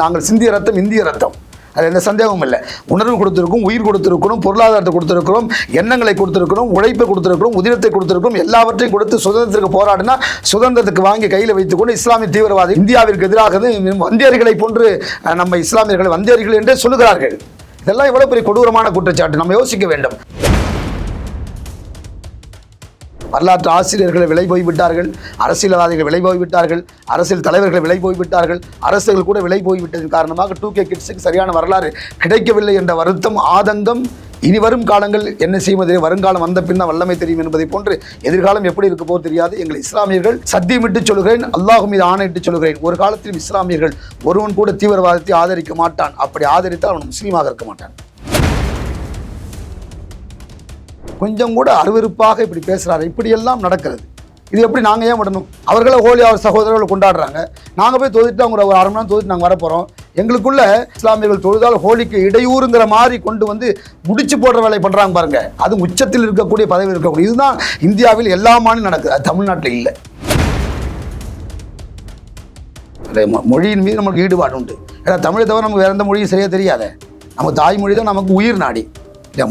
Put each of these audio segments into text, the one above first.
நாங்கள் சிந்திய ரத்தம் இந்திய ரத்தம். அது எந்த சந்தேகமும் இல்லை. உணர்வு கொடுத்துருக்கோம் உயிர் கொடுத்துருக்கணும் பொருளாதாரத்தை கொடுத்துருக்கிறோம் எண்ணங்களை கொடுத்துருக்கணும் உழைப்பை கொடுத்துருக்கணும் உதிரத்தை கொடுத்துருக்கணும் எல்லாவற்றையும் கொடுத்து சுதந்திரத்துக்கு போராடினா சுதந்திரத்துக்கு வாங்கி கையில் வைத்துக்கொண்டு இஸ்லாமிய தீவிரவாதி இந்தியாவிற்கு எதிராக வந்தியர்களை போன்று நம்ம இஸ்லாமியர்களை வந்தியர்கள் என்றே சொல்லுகிறார்கள். இதெல்லாம் எவ்வளோ பெரிய கொடூரமான குற்றச்சாட்டு. நம்ம யோசிக்க வேண்டும். வரலாற்று ஆசிரியர்கள் விலை போய்விட்டார்கள் அரசியல்வாதிகள் விலை போய்விட்டார்கள் அரசியல் தலைவர்கள் விலை போய்விட்டார்கள் அரசுகள் கூட விலை போய்விட்டதன் காரணமாக டூ கே கிட்ஸுக்கு சரியான வரலாறு கிடைக்கவில்லை என்ற வருத்தம் ஆதங்கம் இனி வரும் காலங்கள் என்ன செய்வது வருங்காலம் வந்த பின்ன வல்லமை தெரியும் என்பதை போன்று எதிர்காலம் எப்படி இருக்க போது தெரியாது. எங்கள் இஸ்லாமியர்கள் சத்தியமிட்டு சொல்கிறேன் அல்லாஹு மீது ஆணையிட்டு சொல்கிறேன் ஒரு காலத்திலும் இஸ்லாமியர்கள் ஒருவன் கூட தீவிரவாதத்தை ஆதரிக்க மாட்டான். அப்படி ஆதரித்தால் அவன் முஸ்லீமாக இருக்க மாட்டான். கொஞ்சம் கூட அருவருப்பாக இப்படி பேசுகிறாரு இப்படியெல்லாம் நடக்கிறது. இது எப்படி நாங்கள் ஏன் விடணும்? அவர்களை ஹோலி அவர் சகோதரர்கள் கொண்டாடுறாங்க. நாங்கள் போய் தொழுதுட்டு அவங்க ஒரு அரை மணி நேரம் தொழுது நாங்கள் வரப்போகிறோம் எங்களுக்குள்ள இஸ்லாமியர்கள் தொழுதால் ஹோலிக்கு இடையூறுங்கிற மாதிரி கொண்டு வந்து முடிச்சு போடுற வேலை பண்ணுறாங்க பாருங்க. அது உச்சத்தில் இருக்கக்கூடிய பதவி இருக்கக்கூடிய இதுதான் இந்தியாவில் எல்லா மாநிலம் நடக்குது. அது தமிழ்நாட்டில் இல்லை. மொழியின் மீது நமக்கு ஈடுபாடு உண்டு. ஏன்னா தமிழை தவிர நமக்கு வேற எந்த மொழியும் சரியாக தெரியாத. நம்ம தாய்மொழி தான் நமக்கு உயிர் நாடி.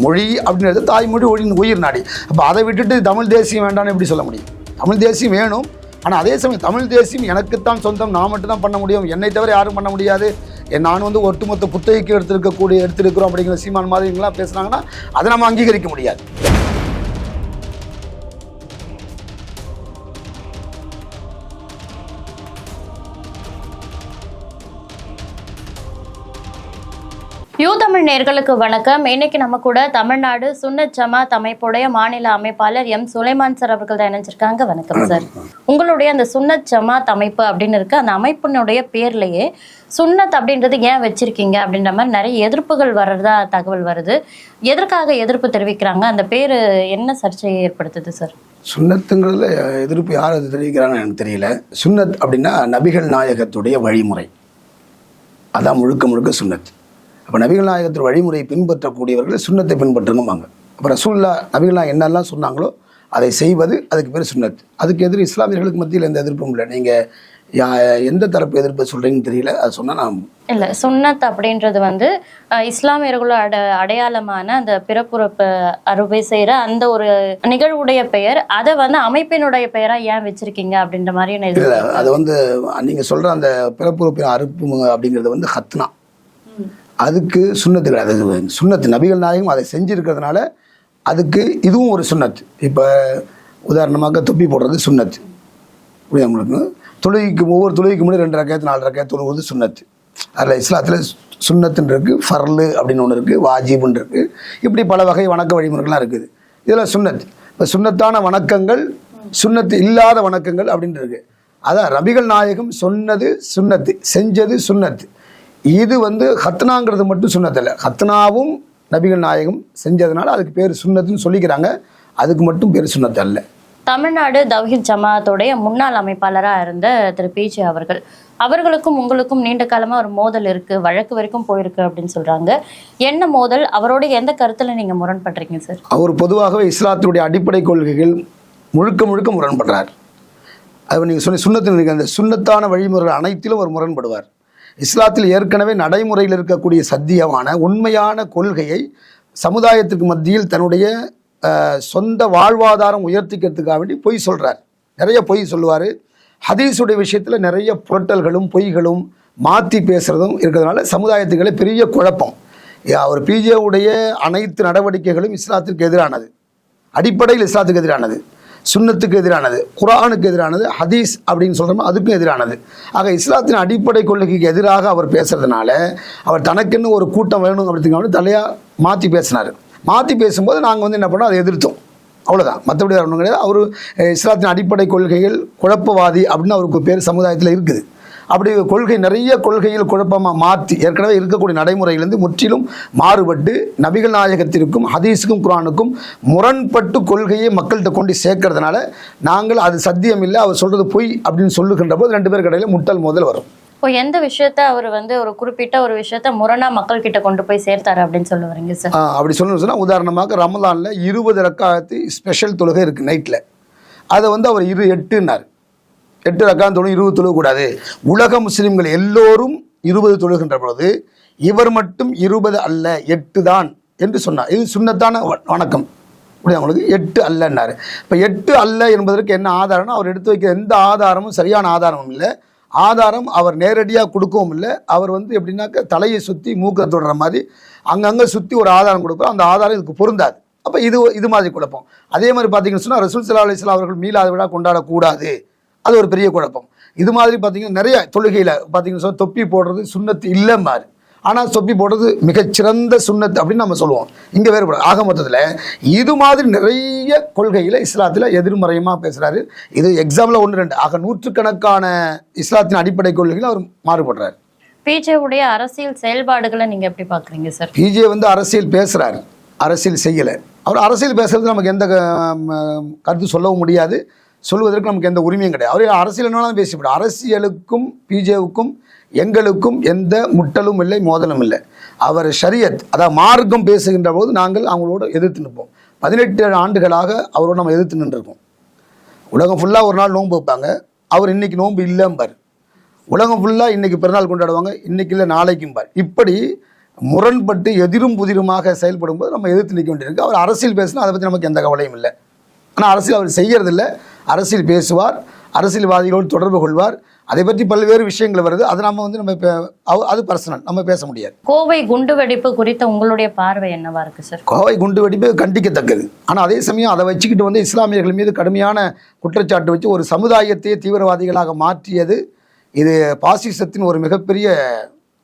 மொழி அப்படின்றது தாய்மொழி ஒழின் உயிர் நாடி. அப்போ அதை விட்டுட்டு தமிழ் தேசியம் வேண்டாம்னு எப்படி சொல்ல முடியும்? தமிழ் தேசியம் வேணும். ஆனால் அதே சமயம் தமிழ் தேசியம் எனக்குத்தான் சொந்தம். நான் மட்டும் தான் பண்ண முடியும். என்னை தவிர யாரும் பண்ண முடியாது. நான் வந்து ஒட்டுமொத்த புத்தகைக்கு எடுத்திருக்கக்கூடிய எடுத்திருக்கிறோம் அப்படிங்கிற சீமான் மாதிரி இவங்களாம் பேசுனாங்கன்னா அதை நம்ம அங்கீகரிக்க முடியாது. தமிழ் நேர்களுக்கு வணக்கம். இன்னைக்கு நம்ம கூட தமிழ்நாடு சுன்னத் ஜமாத் அமைப்புடைய மாநில அமைப்பாளர் எம். சுலைமான் சார் அவர்கள் தான் இணைஞ்சிருக்காங்க. வணக்கம் சார். உங்களுடைய அந்த சுன்னத் ஜமாத் அமைப்பு அப்படின்னு இருக்கு. அந்த அமைப்பினுடைய பேர்லயே சுன்னத் அப்படின்றது ஏன் வச்சிருக்கீங்க அப்படின்ற மாதிரி நிறைய எதிர்ப்புகள் வர்றதா தகவல் வருது. எதற்காக எதிர்ப்பு தெரிவிக்கிறாங்க? அந்த பேரு என்ன சர்ச்சையை ஏற்படுத்துது சார்? சுன்னத்துங்கிறதுல எதிர்ப்பு யார் அது தெரிவிக்கிறாங்கன்னு எனக்கு தெரியல. சுன்னத் அப்படின்னா நபிகள் நாயகத்துடைய வழிமுறை. அதான் முழுக்க முழுக்க சுன்னத். அப்போ நபிகள் நாயகத்துடைய வழிமுறையை பின்பற்றக்கூடியவர்கள் சுன்னத்தை பின்பற்றணும்பாங்க. அப்போ ரசூல்லா நபிகள் நாயகம் என்னெல்லாம் சொன்னாங்களோ அதை செய்வது அதுக்கு பேர் சுன்னத் அதுக்கு எதிர் இஸ்லாமியர்களுக்கு மத்தியில் எந்த எதிர்ப்பும் இல்லை. நீங்கள் யா எந்த தரப்பு எதிர்ப்பு சொல்கிறீங்கன்னு தெரியல. அது சொன்னால் நான் இல்ல சுன்னத் அப்படின்றது வந்து இஸ்லாமியர்களோட அட அடையாளமான அந்த பிறப்புறுப்பு அறுவை செய்யற அந்த ஒரு நிகழ்வுடைய பெயர். அதை வந்து அமைப்பினுடைய பெயரா ஏன் வச்சிருக்கீங்க அப்படின்ற மாதிரி இல்லை அது வந்து நீங்கள் சொல்கிற அந்த பிறப்புறுப்பின் அறுப்பு அப்படிங்கிறது வந்து ஹத்னா. அதுக்கு சுண்ணத்து கிடையாது. அது சுண்ணத்து. நபிகள் நாயகம் அதை செஞ்சுருக்கிறதுனால அதுக்கு இதுவும் ஒரு சுண்ணத் இப்போ உதாரணமாக தொப்பி போடுறது சுண்ணத்து. புரியுது உங்களுக்கு? தொழுகைக்கு ஒவ்வொரு தொழுகைக்கு முன்னாடி ரெண்டு ரக்காயத்து நாலு ரக்காயத்து தொழுவது சுண்ணத்து. அதில் இஸ்லாத்தில் சுண்ணத்துன்னு இருக்குது ஃபர்லு அப்படின்னு ஒன்று இருக்குது வாஜிபுன்னு இருக்குது இப்படி பல வகை வணக்க வழிமுறைகள்லாம் இருக்குது. இதில் சுண்ணத் இப்போ சுண்ணத்தான வணக்கங்கள் சுண்ணத்து இல்லாத வணக்கங்கள் அப்படின்னு இருக்குது அதான் ரபிகள் நாயகம் சொன்னது சுண்ணத்து செஞ்சது சுண்ணத்து. இது வந்து ஹத்னாங்கிறது மட்டும் சுன்னத்து இல்லை. ஹத்னாவும் நபிகள் நாயகம் செஞ்சதுனால அதுக்கு பேர் சுன்னத்துன்னு சொல்லிக்கிறாங்க. அதுக்கு மட்டும் பேர் சுன்னத்து அல்ல. தமிழ்நாடு தவ்ஹீத் ஜமாத்துடைய முன்னாள் அமைப்பாளரா இருந்த திரு பிஜே அவர்கள். அவர்களுக்கும் உங்களுக்கும் நீண்ட காலமா ஒரு மோதல் இருக்கு வழக்கு வரைக்கும் போயிருக்கு அப்படின்னு சொல்றாங்க. என்ன மோதல்? அவரோட எந்த கருத்துல நீங்க முரண்படுறீங்க சார்? அவர் பொதுவாகவே இஸ்லாத்தினுடைய அடிப்படை கொள்கைகள் முழுக்க முழுக்க முரண்படுறார். அது நீங்கள் சொன்ன சுண்ணத்தில் நீங்கள் அந்த சுண்ணத்தான வழிமுறைகள் அனைத்திலும் அவர் முரண்படுவார். இஸ்லாத்தில் ஏற்கனவே நடைமுறையில் இருக்கக்கூடிய சத்தியமான உண்மையான கொள்கையை சமுதாயத்துக்கு மத்தியில் தன்னுடைய சொந்த வாழ்வாதாரம் உயர்த்திக்கிறதுக்காக வேண்டி பொய் சொல்கிறார் நிறைய பொய் சொல்லுவார். ஹதீஸுடைய விஷயத்தில் நிறைய புரட்டல்களும் பொய்களும் மாற்றி பேசுகிறதும் இருக்கிறதுனால சமுதாயத்துக்களே பெரிய குழப்பம். அவர் பிஜேவுடைய அனைத்து நடவடிக்கைகளும் இஸ்லாத்திற்கு எதிரானது. அடிப்படையில் இஸ்லாத்துக்கு எதிரானது. சுண்ணத்துக்கு எதிரானது குரானுக்கு எதிரானது ஹதீஸ் அப்படின்னு சொல்கிறோமோ அதுக்கும் எதிரானது. ஆக இஸ்லாத்தின் அடிப்படை கொள்கைக்கு எதிராக அவர் பேசுறதுனால அவர் தனக்குன்னு ஒரு கூட்டம் வேணும் அப்படிங்கிறது தலையாக மாற்றி பேசினார். மாற்றி பேசும்போது நாங்கள் வந்து என்ன பண்ணோம் அதை எதிர்த்தோம். அவ்வளோதான் மற்றபடி ஒன்றும் கிடையாது. அவர் இஸ்லாத்தின் அடிப்படை கொள்கைகள் குழப்பவாதி அப்படின்னு அவருக்கு பேர் சமுதாயத்தில் இருக்குது. அப்படி கொள்கை நிறைய கொள்கையில் குழப்பமாக மாற்றி ஏற்கனவே இருக்கக்கூடிய நடைமுறையிலிருந்து முற்றிலும் மாறுபட்டு நபிகள் நாயகத்திற்கும் ஹதீஸுக்கும் குரானுக்கும் முரண்பட்டு கொள்கையை மக்கள்கிட்ட கொண்டு சேர்க்கறதுனால நாங்கள் அது சத்தியம் இல்லை அவர் சொல்கிறது பொய் அப்படின்னு சொல்லுகின்ற போது ரெண்டு பேருக்கு இடையில முட்டல் முதல் வரும். இப்போ எந்த விஷயத்த அவர் வந்து ஒரு குறிப்பிட்ட ஒரு விஷயத்த முரணா மக்கள் கிட்ட கொண்டு போய் சேர்த்தாரு அப்படின்னு சொல்ல வரீங்க சார் அப்படி சொல்லணும்னு சொன்னால் உதாரணமாக ரமலானில் இருபது ரக்காத்து ஸ்பெஷல் தொழுகை இருக்குது நைட்டில் அதை வந்து அவர் இரு எட்டுன்னார். எட்டு ரக்கான் தொழும் இருபது தொழுகக்கூடாது. உலக முஸ்லீம்கள் எல்லோரும் இருபது தொழுகின்ற பொழுது இவர் மட்டும் இருபது அல்ல எட்டு தான் என்று சொன்னார். இது சுண்ணத்தான வ- வணக்கம். அவங்களுக்கு எட்டு அல்லன்னாரு. இப்போ எட்டு அல்ல என்பதற்கு என்ன ஆதாரம்னா அவர் எடுத்து வைக்கிற எந்த ஆதாரமும் சரியான ஆதாரமும் இல்லை. ஆதாரம் அவர் நேரடியாக கொடுக்கவும் இல்லை. அவர் வந்து எப்படின்னாக்க தலையை சுற்றி மூக்கை தொடுற மாதிரி அங்கங்கே சுற்றி ஒரு ஆதாரம் கொடுக்குறோம் அந்த ஆதாரம் இதுக்கு பொருந்தாது. அப்போ இது இது மாதிரி குழப்பம் அதே மாதிரி பார்த்தீங்கன்னு சொன்னால் ரசூல் சல்லா அலிஸ்லாம் அவர்கள் மீளாத விழா கொண்டாடக்கூடாது. அது ஒரு பெரிய குழப்பம். இது மாதிரி பார்த்தீங்கன்னா நிறைய தொழுகையில் பார்த்தீங்கன்னு தொப்பி போடுறது சுண்ணத்து இல்லை மாதிரி ஆனால் தொப்பி போடுறது மிகச்சிறந்த சுண்ணத்து அப்படின்னு நம்ம சொல்லுவோம். இங்கே வேறுபடும் ஆக மொத்தத்தில் இது மாதிரி நிறைய கொள்கையில் இஸ்லாத்தில் எதிர்மறையமாக பேசுகிறாரு இது எக்ஸாம்பிள் ஒன்று ரெண்டு. ஆக நூற்றுக்கணக்கான இஸ்லாத்தின் அடிப்படை கொள்கையில் அவர் மாறுபடுறாரு. பிஜே உடைய அரசியல் செயல்பாடுகளை நீங்க எப்படி பாக்குறீங்க சார் பிஜே வந்து அரசியல் பேசுகிறாரு அரசியல் செய்யலை. அவர் அரசியல் பேசுறது நமக்கு எந்த கருத்து சொல்லவும் முடியாது. சொல்வதற்கு நமக்கு எந்த உரிமையும் கிடையாது. அவர் அரசியல் என்ன பேசிவிடும் அரசியலுக்கும் பிஜேவுக்கும் எங்களுக்கும் எந்த முட்டலும் இல்லை மோதலும் இல்லை. அவர் ஷரியத் அதாவது மார்க்கம் பேசுகின்ற போது நாங்கள் அவங்களோட எதிர்த்து நிற்போம். பதினெட்டு ஆண்டுகளாக அவரோட நம்ம எதிர்த்து நின்றுருக்கோம். உலகம் ஃபுல்லாக ஒரு நாள் நோன்பு வைப்பாங்க. அவர் இன்னைக்கு நோன்பு இல்லைம்பார் உலகம் ஃபுல்லாக இன்னைக்கு பிறநாள் கொண்டாடுவாங்க. இன்னைக்கு இல்லை நாளைக்கும்பார் இப்படி முரண்பட்டு எதிரும் புதிருமாக செயல்படும் போது நம்ம எதிர்த்து நிற்க வேண்டியிருக்கு. அவர் அரசியல் பேசினா அதை பற்றி நமக்கு எந்த கவலையும் இல்லை. ஆனால் அரசியல் அவர் செய்கிறதில்ல அரசியல் பேசுவார் அரசியல்வாதிகளோடு தொடர்பு கொள்வார். அதை பற்றி பல்வேறு விஷயங்கள் வருது. அது நம்ம வந்து நம்ம அது பர்சனல் நம்ம பேச முடியாது. கோவை குண்டுவெடிப்பு குறித்த உங்களுடைய பார்வை என்னவா இருக்கு சார் கோவை குண்டு வெடிப்பு கண்டிக்கத்தக்கது. ஆனால் அதே சமயம் அதை வச்சுக்கிட்டு வந்து இஸ்லாமியர்கள் மீது கடுமையான குற்றச்சாட்டு வச்சு ஒரு சமுதாயத்தையே தீவிரவாதிகளாக மாற்றியது. இது பாசிசத்தின் ஒரு மிகப்பெரிய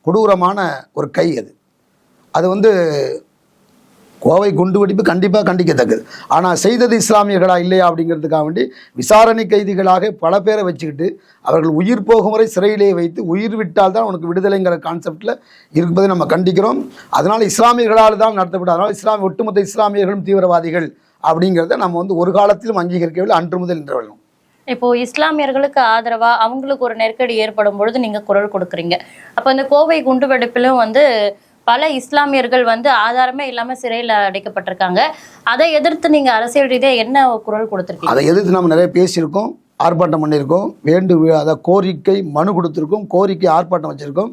கொடூரமான ஒரு கை அது. அது வந்து கோவை குண்டு வெடிப்பு கண்டிப்பாக கண்டிக்கத்தக்கது. ஆனால் செய்தது இஸ்லாமியர்களா இல்லையா அப்படிங்கிறதுக்காக வேண்டி விசாரணை கைதிகளாக பல பேரை வச்சுக்கிட்டு அவர்கள் உயிர் போகும் வரை சிறையிலே வைத்து உயிர் விட்டால் தான் உனக்கு விடுதலைங்கிற கான்செப்டில் இருப்பதை நம்ம கண்டிக்கிறோம். அதனால் இஸ்லாமியர்களால் தான் நடத்தப்படும் அதனால் இஸ்லாம் ஒட்டுமொத்த இஸ்லாமியர்களும் தீவிரவாதிகள் அப்படிங்கிறத நம்ம வந்து ஒரு காலத்திலும் அங்கீகரிக்கவில்லை அன்று முதல் இன்று வரலும் இப்போ இஸ்லாமியர்களுக்கு ஆதரவா அவங்களுக்கு ஒரு நெருக்கடி ஏற்படும் பொழுது நீங்க குரல் கொடுக்குறீங்க. அப்போ இந்த கோவை குண்டுவெடிப்பிலும் வந்து பல இஸ்லாமியர்கள் வந்து ஆதாரமே இல்லாம சிறையில் அடைக்கப்பட்டிருக்காங்க. அதை எதிர்த்து நீங்க அரசியல் ரீதியாக என்ன குரல் கொடுத்துருக்கீங்க? அதை எதிர்த்து நம்ம நிறைய பேசியிருக்கோம் ஆர்ப்பாட்டம் பண்ணியிருக்கோம் வேண்டு அதை கோரிக்கை மனு கொடுத்துருக்கோம் கோரிக்கை ஆர்ப்பாட்டம் வச்சுருக்கோம்.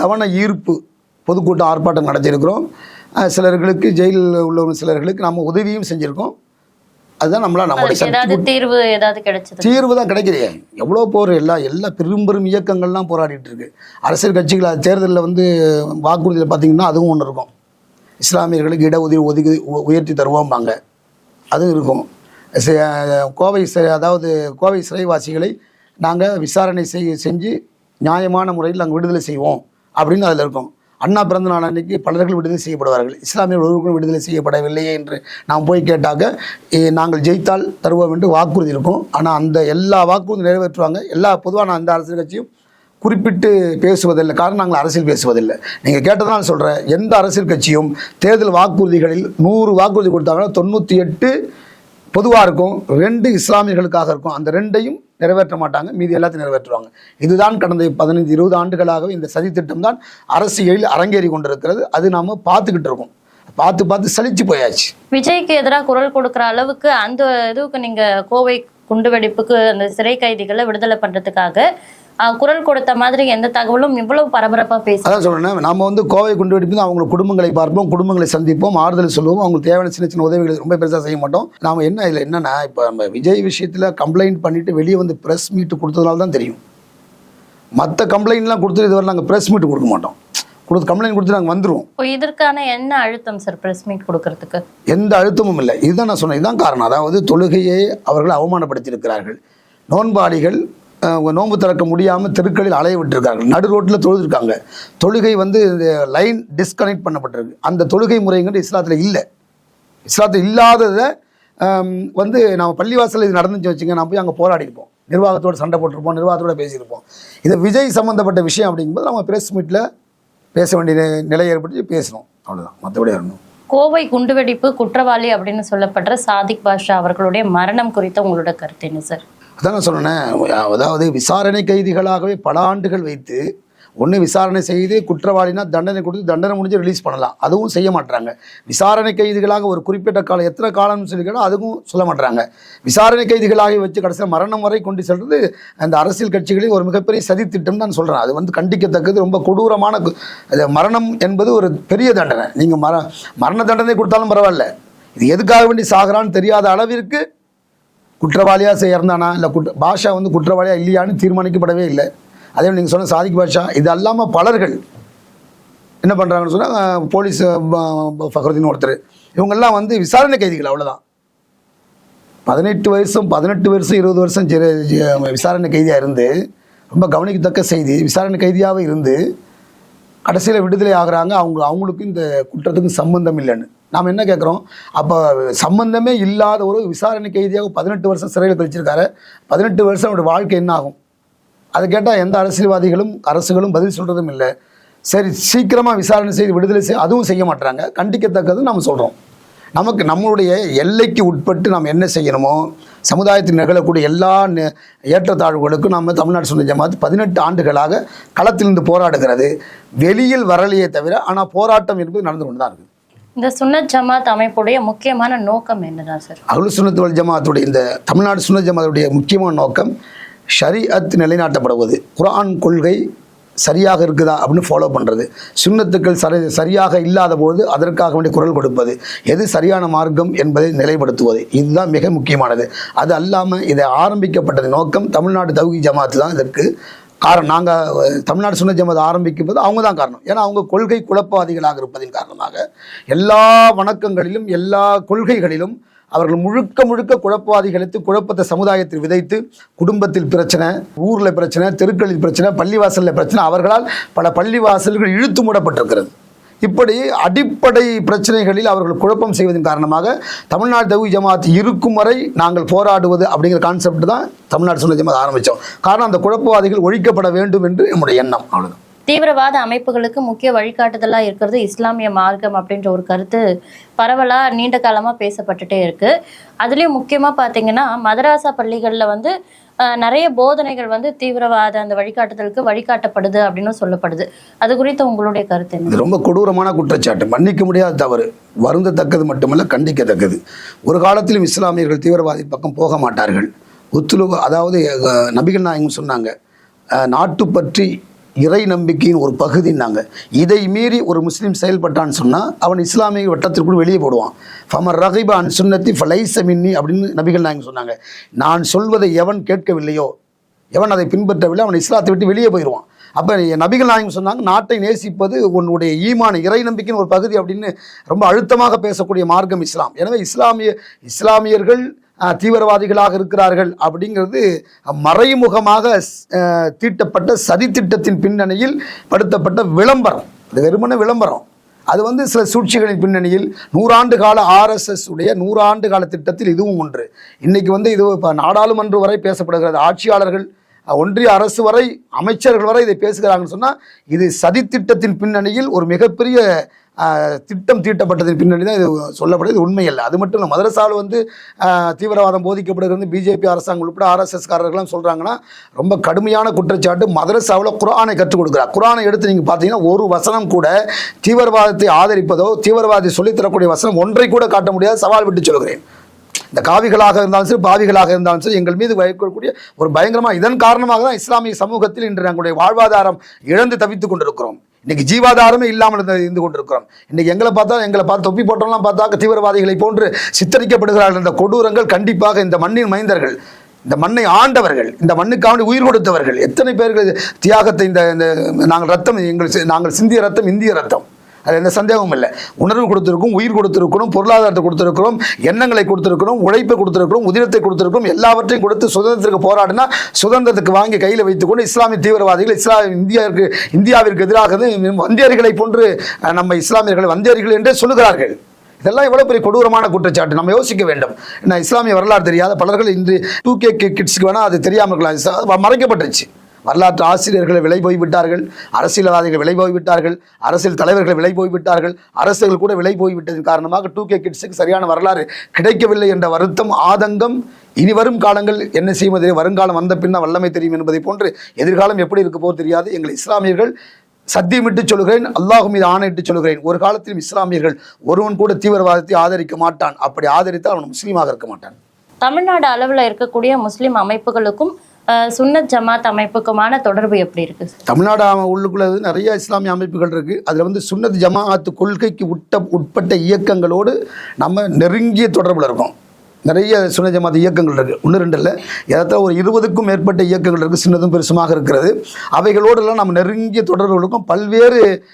கவன ஈர்ப்பு பொதுக்கூட்டம் ஆர்ப்பாட்டம் நடத்தியிருக்கிறோம். சிலர்களுக்கு ஜெயிலில் உள்ளவங்க சிலர்களுக்கு நம்ம உதவியும் செஞ்சுருக்கோம். அதுதான் நம்மளால் நம்மளுடைய தீர்வு ஏதாவது கிடைச்சது? தீர்வு தான் கிடைக்கலையே எவ்வளோ போர் எல்லா எல்லா பெரும் பெரும் இயக்கங்கள்லாம் போராடிட்டு இருக்கு. அரசியல் கட்சிகள் தேர்தலில் வந்து வாக்குறுதியில் பார்த்தீங்கன்னா அதுவும் ஒன்று இருக்கும். இஸ்லாமியர்களுக்கு இடஒதுக்கீடு ஒதுக்கி உயர்த்தி தருவோம்பாங்க. அதுவும் இருக்கும். கோவை சிறை அதாவது கோவை சிறைவாசிகளை நாங்கள் விசாரணை செய் செஞ்சு நியாயமான முறையில் நாங்கள் விடுதலை செய்வோம். அப்படின்னு அதில் இருக்கும். அண்ணா பிறந்த நாள் அன்னைக்கு பலர்கள் விடுதலை செய்யப்படுவார்கள். இஸ்லாமியர் ஒருவருக்கும் விடுதலை செய்யப்படவில்லையே என்று நாம் போய் கேட்டாக்க நாங்கள் ஜெயித்தால் தருவோம் என்று வாக்குறுதி இருக்கும். ஆனால் அந்த எல்லா வாக்குறுதி நிறைவேற்றுவாங்க. எல்லா பொதுவான அந்த அரசியல் கட்சியும் குறிப்பிட்டு பேசுவதில்லை. காரணம் நாங்கள் அரசியல் பேசுவதில்லை. நீங்கள் கேட்டதான் நான் சொல்கிறேன் எந்த அரசியல் கட்சியும் தேர்தல் வாக்குறுதிகளில் நூறு வாக்குறுதி கொடுத்தாங்கன்னா தொண்ணூற்றி எட்டு பொதுவாக இருக்கும் ரெண்டு இஸ்லாமியர்களுக்காக இருக்கும். அந்த ரெண்டையும் நிறைவேற்ற மாட்டாங்க. மீதி எல்லாத்தையும் நிறைவேற்றுவாங்க. இதுதான் கடந்த பதினைந்து இருபது ஆண்டுகளாகவே இந்த சதி திட்டம் தான் அரசியலில் அரங்கேறி கொண்டிருக்கிறது. அது நாம பார்த்துக்கிட்டு இருக்கோம். பார்த்து பார்த்து சலிச்சு போயாச்சு. விஜய்க்கு எதிராக குரல் கொடுக்குற அளவுக்கு அந்த இதுக்கு நீங்க கோவை குண்டுவெடிப்புக்கு அந்த சிறை கைதிகளை விடுதலை பண்றதுக்காக குரல் கொடுத்த மாதிரி எந்த தகவலும் இவ்வளவு பரபரப்பா பேச அதான் சொல்கிறேன் நம்ம வந்து கோவை குண்டு வெடிப்பு அவங்கள குடும்பங்களை பார்ப்போம் குடும்பங்களை சந்திப்போம் ஆறுதல் சொல்லுவோம். அவங்களுக்கு தேவையான சின்ன சின்ன உதவிகளை ரொம்ப பெருசாக செய்ய மாட்டோம். நாம் என்ன இதில் என்னன்னா இப்போ நம்ம விஜய் விஷயத்தில் கம்ப்ளைண்ட் பண்ணிட்டு வெளியே வந்து ப்ரெஸ் மீட் கொடுத்ததுனால தான் தெரியும். மற்ற கம்ப்ளைண்ட்லாம் கொடுத்துட்டு இதுவரை நாங்கள் ப்ரெஸ் மீட் கொடுக்க மாட்டோம். கொடுத்து கம்ப்ளைண்ட் கொடுத்து நாங்கள் வந்துடுவோம் இப்போ இதற்கான என்ன அழுத்தம் சார் பிரஸ் மீட் கொடுக்கறதுக்கு? எந்த அழுத்தமும் இல்லை. இதுதான் நான் சொன்னேன். இதுதான் காரணம். அதாவது தொழுகையை அவர்கள் அவமானப்படுத்தியிருக்கிறார்கள். நோன்பாளிகள் நோன்பு திறக்க முடியாமல் தெருக்களில் அலைய விட்டுருக்காங்க. நடு ரோட்டில் தொழுதுருக்காங்க. தொழுகை வந்து லைன் டிஸ்கனெக்ட் பண்ணப்பட்டிருக்கு. அந்த தொழுகை முறைங்கிறது இஸ்லாத்தில் இல்லை. இஸ்லாத்தில் இல்லாததை வந்து நம்ம பள்ளிவாசலில் இது நடந்துச்சு வச்சுங்க நான் போய் அங்கே போராடிருப்போம் நிர்வாகத்தோடு சண்டை போட்டிருப்போம் நிர்வாகத்தோட பேசியிருப்போம் இது விஜய் சம்மந்தப்பட்ட விஷயம் அப்படிங்கும்போது நம்ம பிரஸ் மீட்டில் பேச வேண்டிய நிலை ஏற்பட்டு பேசணும் அவ்வளோதான் மற்றபடி வரணும் கோவை குண்டுவெடிப்பு குற்றவாளி அப்படின்னு சொல்லப்படுற சாதிக் பாஷா அவர்களுடைய மரணம் குறித்த உங்களோட கருத்து என்ன சார் அதான் நான் சொன்னேன் அதாவது விசாரணை கைதிகளாகவே பல ஆண்டுகள் வைத்து ஒன்று விசாரணை செய்து குற்றவாளினா தண்டனை கொடுத்து தண்டனை முடிஞ்சு ரிலீஸ் பண்ணலாம். அதுவும் செய்ய மாட்டாங்க விசாரணை கைதிகளாக ஒரு குறிப்பிட்ட காலம் எத்தனை காலம்னு சொல்லிக்கலாம் அதுவும் சொல்ல மாட்டாங்க விசாரணை கைதிகளாக வச்சு கடைசியில் மரணம் வரை கொண்டு செல்வது அந்த அரசியல் கட்சிகளின் ஒரு மிகப்பெரிய சதித்திட்டம் தான் சொல்கிறேன் அது வந்து கண்டிக்கத்தக்கது ரொம்ப கொடூரமான மரணம் என்பது ஒரு பெரிய தண்டனை. நீங்கள் மர மரண தண்டனை கொடுத்தாலும் பரவாயில்ல. இது எதுக்காக வேண்டி சாகிறான்னு தெரியாத அளவிற்கு குற்றவாளியாக சேர்ந்தானா? இல்லை குற்ற பாஷா வந்து குற்றவாளியாக இல்லையான்னு தீர்மானிக்கப்படவே இல்லை. அதே நீங்கள் சொன்ன சாதிக் பாஷா இது அல்லாமல் பலர்கள் என்ன பண்ணுறாங்கன்னு சொன்னால் போலீஸ் ப- ஃபக்ருதீன் ஒருத்தர். இவங்கெல்லாம் வந்து விசாரணை கைதிகள் அவ்வளோதான் பதினெட்டு வருஷம் பதினெட்டு வருஷம் இருபது வருஷம் விசாரணை கைதியாக இருந்து ரொம்ப கவனிக்கத்தக்க செய்தி விசாரணை கைதியாக இருந்து கடைசியில் விடுதலை ஆகுறாங்க. அவங்க அவங்களுக்கும் இந்த குற்றத்துக்கும் சம்பந்தம் இல்லைன்னு. நாம் என்ன கேட்குறோம் அப்போ சம்பந்தமே இல்லாத ஒரு விசாரணை கைதியாக பதினெட்டு வருஷம் சிறையில் கழிச்சிருக்காரு பதினெட்டு வருஷம் அவருடைய வாழ்க்கை என்ன ஆகும்? அதை கேட்டால் எந்த அரசியல்வாதிகளும் அரசுகளும் பதில் சொல்கிறதும் இல்லை. சரி சீக்கிரமாக விசாரணை செய்து விடுதலை செய் அதுவும் செய்ய மாட்டாங்க கண்டிக்கத்தக்கது நம்ம சொல்கிறோம் நமக்கு நம்மளுடைய எல்லைக்கு உட்பட்டு நாம் என்ன செய்யணுமோ சமுதாயத்தில் நிகழக்கூடிய எல்லா ஏற்றத்தாழ்வுகளுக்கும் நம்ம தமிழ்நாடு சொன்ன ஜமாத் பதினெட்டு ஆண்டுகளாக களத்திலிருந்து போராடுகிறது. வெளியில் வரலையே தவிர ஆனால் போராட்டம் என்பது நடந்து கொண்டு தான் இருக்குது. இந்த சுன்னத் ஜமாத் அமைப்புடைய முக்கியமான நோக்கம் என்னதான் சார்? அகுல் சுன்னத் வல் ஜமாத்துடைய இந்த தமிழ்நாடு சுன்னத் ஜமாத்துடைய முக்கியமான நோக்கம் ஷரீஅத் நிலைநாட்டப்படுவது. குரான் கொள்கை சரியாக இருக்குதா அப்படின்னு ஃபாலோ பண்ணுறது சுண்ணத்துக்கள் சரி சரியாக இல்லாத பொழுது அதற்காக வேண்டிய குரல் கொடுப்பது. எது சரியான மார்க்கம் என்பதை நிலைப்படுத்துவது. இதுதான் மிக முக்கியமானது. அது அல்லாமல் இதை ஆரம்பிக்கப்பட்டது நோக்கம் தமிழ்நாடு தௌகி ஜமாத்து தான். இதற்கு காரணம் நாங்கள் தமிழ்நாடு சுன்ன ஜமது ஆரம்பிக்கும் போது அவங்க தான் காரணம். ஏன்னா அவங்க கொள்கை குழப்பவாதிகளாக இருப்பதின் காரணமாக எல்லா வணக்கங்களிலும் எல்லா கொள்கைகளிலும் அவர்கள் முழுக்க முழுக்க குழப்பவாதிகளுக்கு குழப்பத்தை சமுதாயத்தில் விதைத்து குடும்பத்தில் பிரச்சனை ஊரில் பிரச்சனை தெருக்களில் பிரச்சனை பள்ளிவாசலில் பிரச்சனை அவர்களால் பல பள்ளிவாசல்கள் இழுத்து மூடப்பட்டிருக்கிறது. இப்படி அடிப்படை பிரச்சனைகளில் அவர்கள் குழப்பம் செய்வதன் காரணமாக தமிழ்நாடு தவி ஜமாத் இருக்கும் வரை நாங்கள் போராடுவது அப்படிங்கிற கான்செப்ட் தான் தமிழ்நாடு சுன்ன ஜமாத் ஆரம்பித்தோம். காரணம் அந்த குழப்பவாதிகள் ஒழிக்கப்பட வேண்டும் என்று நம்முடைய எண்ணம். அவ்வளோதான் தீவிரவாத அமைப்புகளுக்கு முக்கிய வழிகாட்டுதலாக இருக்கிறது இஸ்லாமிய மார்க்கம் அப்படின்ற ஒரு கருத்து பரவலாக நீண்ட காலமாக பேசப்பட்டுட்டே இருக்குது அதுலேயும் முக்கியமாக பார்த்தீங்கன்னா மதராசா பள்ளிகளில் வந்து நிறைய போதனைகள் வந்து தீவிரவாத அந்த வழிகாட்டுதலுக்கு வழிகாட்டப்படுது அப்படின்னு சொல்லப்படுது. அது குறித்து உங்களுடைய கருத்து என்ன? இது ரொம்ப கொடூரமான குற்றச்சாட்டு. மன்னிக்க முடியாத தவறு. வருந்தத்தக்கது மட்டுமல்ல கண்டிக்கத்தக்கது. ஒரு காலத்திலும் இஸ்லாமியர்கள் தீவிரவாதி பக்கம் போக மாட்டார்கள். உத்துலு அதாவது நபிகள் நாயகம் சொன்னாங்க நாட்டு நாட்டுப்பற்றி இறை நம்பிக்கையின் ஒரு பகுதின்னாங்க. இதை மீறி ஒரு முஸ்லீம் செயல்பட்டான்னு சொன்னால் அவன் இஸ்லாமிய வட்டத்திற்குள் வெளியே போடுவான். ஃபமர் ரஹிபா அன் சுன்னத்தி ஃபலைச மின்னி அப்படின்னு நபிகள் நாயகம் சொன்னாங்க. நான் சொல்வதை எவன் கேட்கவில்லையோ எவன் அதை பின்பற்றவில்லை அவன் இஸ்லாத்தை விட்டு வெளியே போயிடுவான் அப்போ நபிகள் நாயகம் சொன்னாங்க நாட்டை நேசிப்பது உன்னுடைய ஈமான இறை நம்பிக்கையின் ஒரு பகுதி அப்படின்னு ரொம்ப அழுத்தமாக பேசக்கூடிய மார்க்கம் இஸ்லாம். எனவே இஸ்லாமிய இஸ்லாமியர்கள் தீவிரவாதிகளாக இருக்கிறார்கள் அப்படிங்கிறது மறைமுகமாக தீட்டப்பட்ட சதி திட்டத்தின் பின்னணியில் படுத்தப்பட்ட விளம்பரம். அது வெறுமனே விளம்பரம். அது வந்து சில சூழ்ச்சிகளின் பின்னணியில் நூறாண்டு கால ஆர்எஸ்எஸ் உடைய நூறாண்டு கால திட்டத்தில் இதுவும் ஒன்று. இன்றைக்கி வந்து இது இப்போ நாடாளுமன்றம் வரை பேசப்படுகிறது. ஆட்சியாளர்கள் ஒன்றிய அரசு வரை அமைச்சர்கள் வரை இதை பேசுகிறாங்கன்னு சொன்னால் இது சதித்திட்டத்தின் பின்னணியில் ஒரு மிகப்பெரிய திட்டம் தீட்டப்பட்டதின் பின்னணி தான் இது சொல்லப்படுது. உண்மை உண்மையல்ல. அது மட்டும் இல்லை மதரசாவில் வந்து தீவிரவாதம் போதிக்கப்படுகிறது பிஜேபி அரசாங்கம் உட்பட ஆர்எஸ்எஸ்காரர்கள்லாம் சொல்கிறாங்கன்னா ரொம்ப கடுமையான குற்றச்சாட்டு. மதரசாவில் குரானை கற்றுக் கொடுக்குறார். குரானை எடுத்து நீங்கள் பார்த்தீங்கன்னா ஒரு வசனம் கூட தீவிரவாதத்தை ஆதரிப்பதோ தீவிரவாதி சொல்லித் தரக்கூடிய வசனம் ஒன்றை கூட காட்ட முடியாது. சவால் விட்டு சொல்கிறேன் இந்த காவிகளாக இருந்தாலும் சரி பாவிகளாக இருந்தாலும் சரி எங்கள் மீது வைக்கக்கூடிய ஒரு பயங்கரமாக இதன் காரணமாக தான் இஸ்லாமிய சமூகத்தில் இன்று எங்களுடைய வாழ்வாதாரம் இழந்து தவித்துக் கொண்டிருக்கிறோம். இன்னைக்கு ஜீவாதாரமே இல்லாமல் இருந்து கொண்டிருக்கிறோம். இன்னைக்கு எங்களை பார்த்தா எங்களை பார்த்து தொப்பி போட்டோம்லாம் பார்த்தா தீவிரவாதிகளை போன்று சித்தரிக்கப்படுகிறார்கள். இந்த கொடூரங்கள் கண்டிப்பாக இந்த மண்ணின் மைந்தர்கள் இந்த மண்ணை ஆண்டவர்கள் இந்த மண்ணுக்காண்டி உயிர் கொடுத்தவர்கள் எத்தனை பேர்கள் தியாகத்தை இந்த இந்த நாங்கள் ரத்தம் எங்கள் சி- நாங்கள் சிந்திய ரத்தம் இந்திய ரத்தம். அது எந்த சந்தேகமும் இல்லை. உணர்வு கொடுத்துருக்கும் உயிர் கொடுத்துருக்கணும் பொருளாதாரத்தை கொடுத்துருக்கணும் எண்ணங்களை கொடுத்துருக்கணும் உழைப்பை கொடுத்துருக்கணும் உதிரத்தை கொடுத்துருக்கும் எல்லாவற்றையும் கொடுத்து சுதந்திரத்துக்கு போராடினா சுதந்திரத்துக்கு வாங்கி கையில் வைத்துக்கொண்டு இஸ்லாமிய தீவிரவாதிகள் இஸ்லாம் இந்தியாவிற்கு இந்தியாவிற்கு எதிராக வந்தியர்களை போன்று நம்ம இஸ்லாமியர்களை வந்தியர்கள் என்றே சொல்லுகிறார்கள். இதெல்லாம் எவ்வளோ பெரிய கொடூரமான குற்றச்சாட்டு. நம்ம யோசிக்க வேண்டும். நான் இஸ்லாமிய வரலாறு தெரியாத பலர்கள் இன்று டூ கே கிட்ஸ்க்கு வேணால் அது தெரியாமல் இருக்கலாம். மறைக்கப்பட்டுருச்சு. வரலாற்று ஆசிரியர்கள் விலை போய்விட்டார்கள் அரசியல்வாதிகள் விலை போய்விட்டார்கள் அரசியல் தலைவர்கள் விலை போய்விட்டார்கள் அரசுகள் கூட விலை போய்விட்டதன் காரணமாக டூ கே கிட்ஸுக்கு சரியான வரலாறு கிடைக்கவில்லை என்ற வருத்தம் ஆதங்கம் இனி வரும் காலங்கள் என்ன செய்வது வருங்காலம் வந்த பின்ன வல்லமை தெரியும் என்பதை போன்று எதிர்காலம் எப்படி இருக்க போது தெரியாது. எங்கள் இஸ்லாமியர்கள் சத்தியமிட்டு சொல்கிறேன் அல்லாஹ் மீது ஆணையிட்டு சொல்கிறேன் ஒரு காலத்திலும் இஸ்லாமியர்கள் ஒருவன் கூட தீவிரவாதத்தை ஆதரிக்க மாட்டான். அப்படி ஆதரித்தால் அவன் முஸ்லீமாக இருக்க மாட்டான். தமிழ்நாடு அளவில் இருக்கக்கூடிய முஸ்லீம் அமைப்புகளுக்கும் சுன்னத் ஜமாத் அமைப்புக்குமான தொடர்பு எப்படி இருக்கு தமிழ்நாடு அம- உள்ளுக்குள்ள நிறைய இஸ்லாமிய அமைப்புகள் இருக்குது அதில் வந்து சுன்னத் ஜமாத் கொள்கைக்கு உட்ட உட்பட்ட இயக்கங்களோடு நம்ம நெருங்கிய தொடர்பில் இருக்கோம். நிறைய சுன்ன ஜமாத் இயக்கங்கள் இருக்குது ஒன்று ரெண்டு இல்லை. ஏதாவது ஒரு இருபதுக்கும் மேற்பட்ட இயக்கங்கள் இருக்குது சின்னதும் பெருசுமாக இருக்கிறது. அவைகளோடெல்லாம் நம்ம நெருங்கிய தொடர்புகளுக்கும் பல்வேறு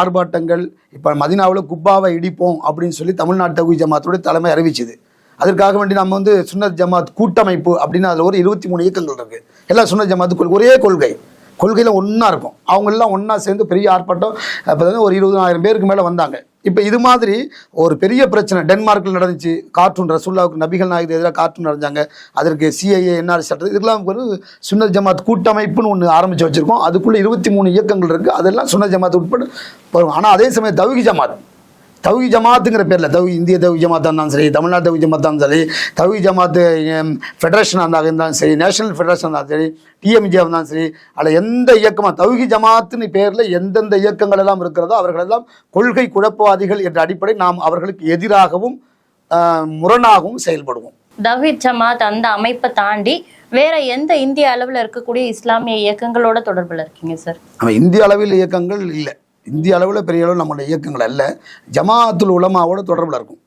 ஆர்ப்பாட்டங்கள். இப்போ மதினாவில் குப்பாவை இடிப்போம் அப்படின்னு சொல்லி தமிழ்நாட்டு தகுதி ஜமாத்தோடைய தலைமை அறிவிச்சது. அதற்காக வேண்டி நம்ம வந்து சுன்னத் ஜமாத் கூட்டமைப்பு அப்படின்னு அதில் ஒரு இருபத்தி மூணு இயக்கங்கள் இருக்குது எல்லாம் சுன்னத் ஜமாத் கொள்கை ஒரே கொள்கை. கொள்கையில் ஒன்றா இருக்கும். அவங்கெல்லாம் ஒன்றா சேர்ந்து பெரிய ஆர்ப்பாட்டம் இப்போ ஒரு இருபதாயிரம் பேருக்கு மேலே வந்தாங்க. இப்போ இது மாதிரி ஒரு பெரிய பிரச்சனை டென்மார்க்கில் நடந்துச்சு. கார்ட்டூன் ரசுல்லாவுக்கு நபிகள் நாயகத்துக்கு எதிராக கார்ட்டூன் நடந்தாங்க. அதற்கு சிஐஏ என்ஆர் சட்டம் இதுக்கெல்லாம் ஒரு சுன்னத் ஜமாத் கூட்டமைப்புன்னு ஒன்று ஆரம்பித்து வச்சுருக்கோம். அதுக்குள்ளே இருபத்தி மூணு இயக்கங்கள் இருக்குது அதெல்லாம் சுன்னத் ஜமாத் உட்பட வரும். ஆனால் அதே சமயம் தவிகி ஜமாத். தௌஹி ஜமாத்துங்கிற பேரில் தௌஹி இந்திய தௌஹி ஜமாத்தாக இருந்தாலும் சரி தமிழ்நாடு தௌஹி ஜமாத்தாக இருந்தாலும் சரி தௌஹி ஜமாத்து ஃபெடரேஷனாக இருந்தாலும் இருந்தாலும் சரி நேஷனல் ஃபெடரேஷன் இருந்தாலும் சரி டிஎம்ஜே இருந்தாலும் சரி அதில் எந்த இயக்கமாக தௌஹி ஜமாத்துன்னு பேரில் எந்தெந்த இயக்கங்கள் எல்லாம் இருக்கிறதோ அவர்களெல்லாம் கொள்கை குழப்பவாதிகள் என்ற அடிப்படை நாம் அவர்களுக்கு எதிராகவும் முரணாகவும் செயல்படுவோம். தவ்ஹீத் ஜமாத் அந்த அமைப்பை தாண்டி வேற எந்த இந்திய அளவுல இருக்கக்கூடிய இஸ்லாமிய இயக்கங்களோட தொடர்புல இருக்கீங்க சார்? இந்திய அளவில் இயக்கங்கள் இல்லை. இந்திய அளவில் பெரிய அளவில் நம்மளோட இயக்கங்கள் அல்ல. ஜமாஅத்துல் உலமாவோட தொடர்பில் இருக்கும்.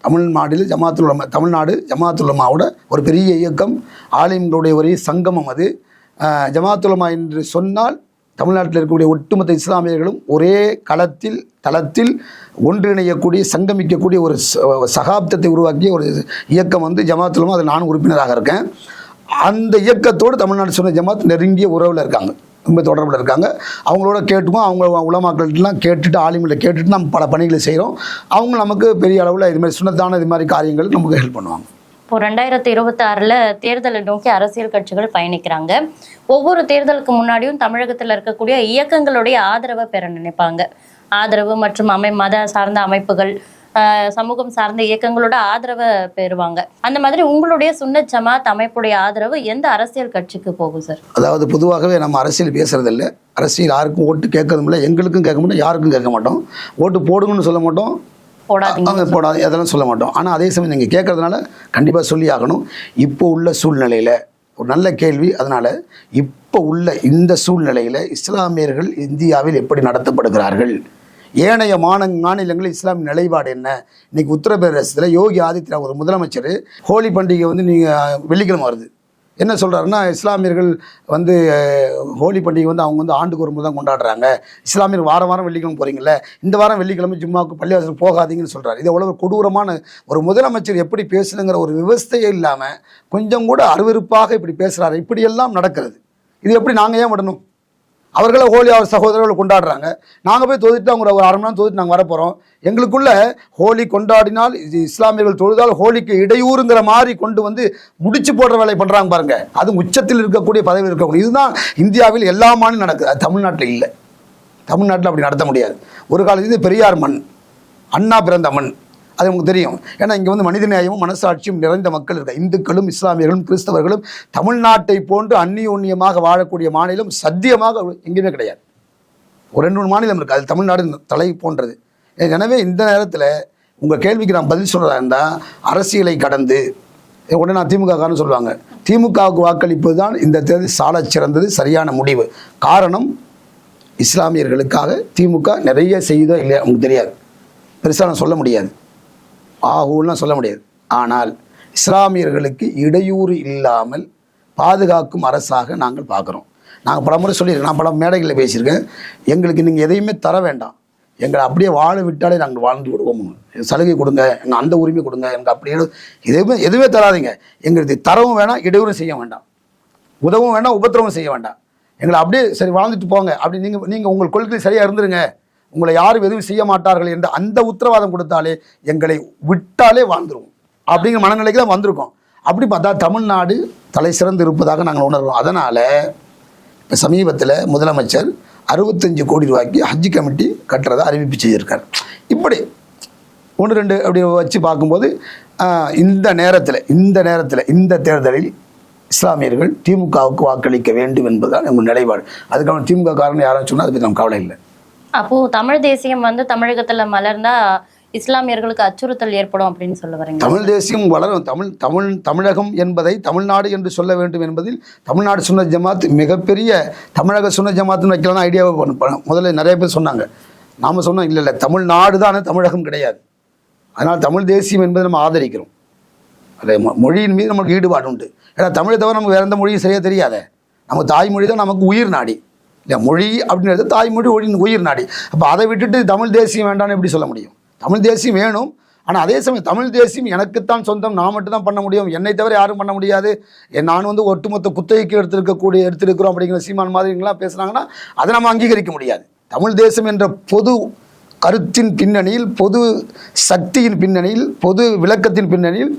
தமிழ்நாட்டில் ஜமாத்துல் உலமா தமிழ்நாடு ஜமாத்துல் உலமாவோட ஒரு பெரிய இயக்கம். ஆலிம்களுடைய ஒரே சங்கமம் அது. ஜமாத்துலமா என்று சொன்னால் தமிழ்நாட்டில் இருக்கக்கூடிய ஒட்டுமொத்த இஸ்லாமியர்களும் ஒரே களத்தில் தளத்தில் ஒன்றிணையக்கூடிய சங்கமிக்கக்கூடிய ஒரு ச- சகாப்தத்தை உருவாக்கிய ஒரு இயக்கம் வந்து ஜமாத்துலமா அதில் நானும் உறுப்பினராக இருக்கேன். அந்த இயக்கத்தோடு தமிழ்நாடு சொன்ன ஜமாத் நெருங்கிய உறவில் இருக்காங்க. ரொம்ப தொடர்பில் இருக்காங்க. அவங்களோட கேட்டுக்கும் அவங்க உலமாக்கள்லாம் கேட்டுட்டு ஆலிமில் கேட்டுட்டு நம்ம பல பணிகளை செய்கிறோம் அவங்க நமக்கு பெரிய அளவில் இது மாதிரி சுனத்தான இது மாதிரி காரியங்கள் நமக்கு ஹெல்ப் பண்ணுவாங்க. இப்போ ரெண்டாயிரத்தி இருபத்தி ஆறில் தேர்தலை நோக்கி அரசியல் கட்சிகள் பயணிக்கிறாங்க. ஒவ்வொரு தேர்தலுக்கு முன்னாடியும் தமிழகத்தில் இருக்கக்கூடிய இயக்கங்களுடைய ஆதரவை பெற நினைப்பாங்க. ஆதரவு மற்றும் அமை மத சார்ந்த அமைப்புகள் சமூகம் சார்ந்த இயக்கங்களோட ஆதரவை பெறுவாங்க. அந்த மாதிரி உங்களுடைய சுன்னத் ஜமாத் அமைப்புடைய ஆதரவு எந்த அரசியல் கட்சிக்கு போகும் சார்? அதாவது பொதுவாகவே நம்ம அரசியல் பேசுறதில்ல. அரசியல் யாருக்கும் ஓட்டு கேட்கறதும் இல்லை எங்களுக்கும் கேட்க மாட்டோம் யாருக்கும் கேட்க மாட்டோம். ஓட்டு போடுங்கன்னு சொல்ல மாட்டோம். போடாதீங்க. போடாது அதெல்லாம் சொல்ல மாட்டோம். ஆனால் அதே சமயம் நீங்கள் கேட்கறதுனால கண்டிப்பாக சொல்லி ஆகணும். இப்போ உள்ள சூழ்நிலையில் ஒரு நல்ல கேள்வி அதனால் இப்போ உள்ள இந்த சூழ்நிலையில் இஸ்லாமியர்கள் இந்தியாவில் எப்படி நடத்தப்படுகிறார்கள்? ஏனைய மாநில மாநிலங்களில் இஸ்லாமிய நிலைப்பாடு என்ன? இன்னைக்கு உத்தரப்பிரதேசத்தில் யோகி ஆதித்யநாத் ஒரு முதலமைச்சர் ஹோலி பண்டிகை வந்து நீங்கள் வெள்ளிக்கிழமை வருது. என்ன சொல்கிறாருன்னா இஸ்லாமியர்கள் வந்து ஹோலி பண்டிகை வந்து அவங்க வந்து ஆண்டுக்கு ஒரு முறை தான் கொண்டாடுறாங்க. இஸ்லாமியர் வாரம் வாரம் வெள்ளிக்கிழமை போகிறீங்களே இந்த வாரம் வெள்ளிக்கிழமை ஜும்மாவுக்கு பள்ளிவாசல் போகாதீங்கன்னு சொல்கிறார் இது எவ்வளோ கொடூரமான ஒரு முதலமைச்சர் எப்படி பேசணுங்கிற ஒரு விவஸ்தையே இல்லாமல் கொஞ்சம் கூட அருவருப்பாக இப்படி பேசுகிறாரு இப்படியெல்லாம் நடக்கிறது. இது எப்படி நாங்கள் ஏன் விடணும்? அவர்களே ஹோலி அவர் சகோதரர்கள் கொண்டாடுறாங்க. நாங்கள் போய் தொழுதுட்டு அவங்க ஒரு அரை மணி நேரம் தொழுதுட்டு நாங்கள் வரப்போகிறோம் எங்களுக்குள்ள ஹோலி கொண்டாடினால் இது இஸ்லாமியர்கள் தொழுதால் ஹோலிக்கு இடையூறுங்கிற மாதிரி கொண்டு வந்து முடிச்சு போடுற வேலை பண்ணுறாங்க பாருங்க. அது உச்சத்தில் இருக்கக்கூடிய பதவி இருக்கக்கூடிய இதுதான் இந்தியாவில் எல்லா மாநிலம் நடக்குது. அது தமிழ்நாட்டில் இல்லை. தமிழ்நாட்டில் அப்படி நடத்த முடியாது. ஒரு காலத்துலேருந்து பெரியார் மண் அண்ணா பிறந்த மண். அது உங்களுக்கு தெரியும். ஏன்னா இங்கே வந்து மனித நியாயமும் மனசாட்சியும் நிறைந்த மக்கள் இருக்க இந்துக்களும் இஸ்லாமியர்களும் கிறிஸ்தவர்களும் தமிழ்நாட்டை போன்று அந்நியோன்யமாக வாழக்கூடிய மாநிலம் சத்தியமாக எங்கேயுமே கிடையாது. ஒரு ரெண்டு மூணு மாநிலம் இருக்குது அது தமிழ்நாடு தலை போன்றது. எனவே இந்த நேரத்தில் உங்கள் கேள்விக்கு நான் பதில் சொல்கிறதா இருந்தால் அரசியலை கடந்து உடனே நான் திமுக காரணம் சொல்லுவாங்க. திமுகவுக்கு வாக்களிப்பது தான் இந்த தேர்தல் சாலச் சிறந்தது சரியான முடிவு. காரணம் இஸ்லாமியர்களுக்காக திமுக நிறைய செய்தோ இல்லையா உங்களுக்கு தெரியாது. பெருசாக நான் சொல்ல முடியாது. ஆகும்லாம் சொல்ல முடியாது. ஆனால் இஸ்லாமியர்களுக்கு இடையூறு இல்லாமல் பாதுகாக்கும் அரசாக நாங்கள் பார்க்குறோம். நாங்கள் பல முறை சொல்லியிருக்கேன் நான் பல மேடைகளில் பேசியிருக்கேன். எங்களுக்கு நீங்கள் எதையுமே தர வேண்டாம். எங்களை அப்படியே வாழ விட்டாலே நாங்கள் வாழ்ந்து விடுவோம். சலுகை கொடுங்க எங்கள் அந்த உரிமை கொடுங்க எனக்கு அப்படியே எதுவுமே எதுவுமே தராதீங்க. எங்களுக்கு தரவும் வேணாம் இடையூறும் செய்ய வேண்டாம். உதவும் வேண்டாம் உபத்திரவும் செய்ய வேண்டாம். எங்களை அப்படியே சரி வாழ்ந்துட்டு போங்க. அப்படி நீங்கள் நீங்கள் உங்கள் கொள்கை சரியாக இருந்துருங்க. உங்களை யாரும் எதுவும் செய்ய மாட்டார்கள் என்று அந்த உத்தரவாதம் கொடுத்தாலே எங்களை விட்டாலே வாழ்ந்துருவோம். அப்படிங்கிற மனநிலைக்கு தான் வந்திருக்கோம். அப்படி பார்த்தா தமிழ்நாடு தலை சிறந்து இருப்பதாக நாங்கள் உணர்வோம் அதனால் இப்போ சமீபத்தில் முதலமைச்சர் அறுபத்தஞ்சு கோடி ரூபாய்க்கு ஹஜ்ஜி கமிட்டி கட்டுறதை அறிவிப்பு செய்திருக்கார். இப்படி ஒன்று ரெண்டு அப்படி வச்சு பார்க்கும்போது இந்த நேரத்தில் இந்த நேரத்தில் இந்த தேர்தலில் இஸ்லாமியர்கள் திமுகவுக்கு வாக்களிக்க வேண்டும் என்பதுதான் எங்கள் நிலைப்பாடு. அதுக்கான திமுக காரணம் யாரும் சொன்னால் அதை பற்றி நம்ம கவலை இல்லை. அப்போ தமிழ் தேசியம் வந்து தமிழகத்துல மலர்ந்தா இஸ்லாமியர்களுக்கு அச்சுறுத்தல் ஏற்படும் அப்படின்னு சொல்ல வரீங்க. தமிழ் தேசியம் வளரும். தமிழ் தமிழ் தமிழகம் என்பதை தமிழ்நாடு என்று சொல்ல வேண்டும் என்பதில் தமிழ்நாடு சுன்ன ஜமாத் மிகப்பெரிய தமிழக சுன்ன ஜமாத்துன்னு வைக்கலாம் ஐடியாவை பண்ண- முதல்ல நிறைய பேர் சொன்னாங்க. நாம் சொன்னோம் இல்லை இல்லை தமிழ்நாடு தானே தமிழகம் கிடையாது. அதனால் தமிழ் தேசியம் என்பதை நம்ம ஆதரிக்கிறோம். அது மொழியின் மீது நமக்கு ஈடுபாடு உண்டு. ஏன்னா தமிழை தவிர நமக்கு வேறு எந்த மொழியும் சரியாக தெரியாதே. நம்ம தாய்மொழி தான் நமக்கு உயிர் நாடி. இல்லை மொழி அப்படின்றது தாய்மொழி ஒழி உயிர் நாடி. அப்போ அதை விட்டுட்டு தமிழ் தேசியம் வேண்டாம்னு எப்படி சொல்ல முடியும்? தமிழ் தேசியம் வேணும். ஆனால் அதே சமயம் தமிழ் தேசியம் எனக்குத்தான் சொந்தம் நான் மட்டும் தான் பண்ண முடியும். என்னை தவிர யாரும் பண்ண முடியாது. நான் வந்து ஒட்டுமொத்த குத்தகைக்கு எடுத்திருக்கக்கூடிய எடுத்திருக்கிறோம் அப்படிங்கிற சீமான் மாதிரிங்களாம் பேசுனாங்கன்னா அதை நம்ம அங்கீகரிக்க முடியாது. தமிழ் தேசம் என்ற பொது கருத்தின் பின்னணியில் பொது சக்தியின் பின்னணியில் பொது விளக்கத்தின் பின்னணியில்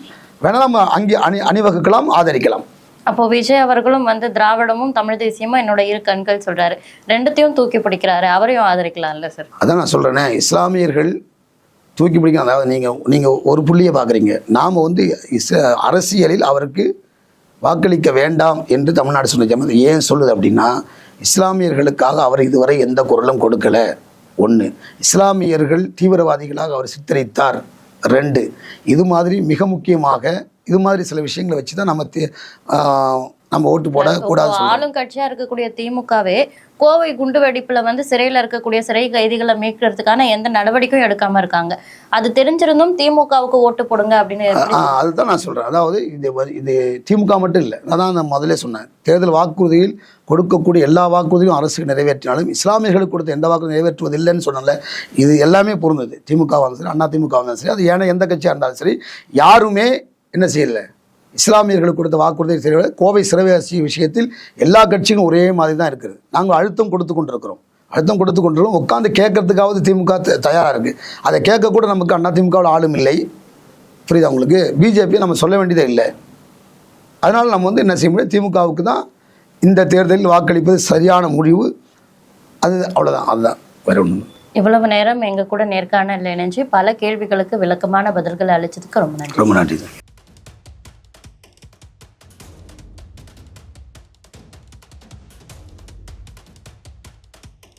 வேணால் நம்ம அங்கே அணி அணிவகுக்கலாம் ஆதரிக்கலாம். அப்போ விஜய் அவர்களும் வந்து திராவிடமும் தமிழ் தேசியமும் என்னோட இரு கண்கள் சொல்றாரு. ரெண்டுத்தையும் தூக்கி பிடிக்கிறாரு. அவரையும் ஆதரிக்கலாம்ல சார் அதான் நான் சொல்கிறேனே இஸ்லாமியர்கள் தூக்கி பிடிக்க அதாவது நீங்கள் நீங்கள் ஒரு புள்ளியை பார்க்குறீங்க நாம் வந்து இஸ் அரசியலில் அவருக்கு வாக்களிக்க வேண்டாம் என்று தமிழ்நாடு சொன்ன ஏன் சொல்லுது அப்படின்னா இஸ்லாமியர்களுக்காக அவர் இதுவரை எந்த குரலும் கொடுக்கல. ஒன்று இஸ்லாமியர்கள் தீவிரவாதிகளாக அவர் சித்தரித்தார். ரெண்டு இது மாதிரி மிக முக்கியமாக இது மாதிரி சில விஷயங்களை வச்சு தான் நம்ம நம்ம ஓட்டு போடக்கூடாது ஆளும் கட்சியா இருக்கக்கூடிய திமுகவே கோவை குண்டு வெடிப்புல வந்து சிறையில இருக்கக்கூடிய சிறை கைதிகளை மீட்கிறதுக்கான எந்த நடவடிக்கையும் எடுக்காம இருக்காங்க. அது தெரிஞ்சிருந்தும் திமுகவுக்கு ஓட்டு போடுங்க அப்படின்னு அதுதான் நான் சொல்கிறேன் அதாவது இது இது திமுக மட்டும் இல்லை. அதான் நான் முதல்ல சொன்னேன். தேர்தல் வாக்குறுதியில் கொடுக்கக்கூடிய எல்லா வாக்குறுதியும் அரசுக்கு நிறைவேற்றினாலும் இஸ்லாமியர்களுக்கு கொடுத்த எந்த வாக்குறுதி நிறைவேற்றுவதில்லைன்னு சொன்னல இது எல்லாமே பொருந்தது. திமுக இருந்தாலும் சரி அண்ணா திமுக இருந்தாலும் சரி அது ஏன்னா எந்த கட்சியாக இருந்தாலும் சரி யாருமே என்ன செய்யல? இஸ்லாமியர்களுக்கு கொடுத்த வாக்குறுதி செய்யல. கோவை சிறைவாசி விஷயத்தில் எல்லா கட்சியும் ஒரே மாதிரி தான் இருக்குது. நாங்கள் அழுத்தம் கொடுத்து கொண்டிருக்கிறோம். அழுத்தம் கொடுத்து கொண்டிருக்கோம் உட்காந்து கேட்கறதுக்காவது திமுக த- தயாரா இருக்கு. அதை கேட்க கூட நமக்கு அண்ணா திமுகவில் ஆளும் இல்லை. புரியுதா உங்களுக்கு? பிஜேபி நம்ம சொல்ல வேண்டியதே இல்லை. அதனால் நம்ம வந்து என்ன செய்ய முடியும்? திமுகவுக்கு தான் இந்த தேர்தலில் வாக்களிப்பது சரியான முடிவு. அது அவ்வளோதான் அதுதான். வேற ஒன்றும் இவ்வளவு நேரம் எங்க கூட நேர்காணல் இணைஞ்சு பல கேள்விகளுக்கு விளக்கமான பதில்கள் அளிச்சதுக்கு ரொம்ப நன்றி. ரொம்ப நன்றி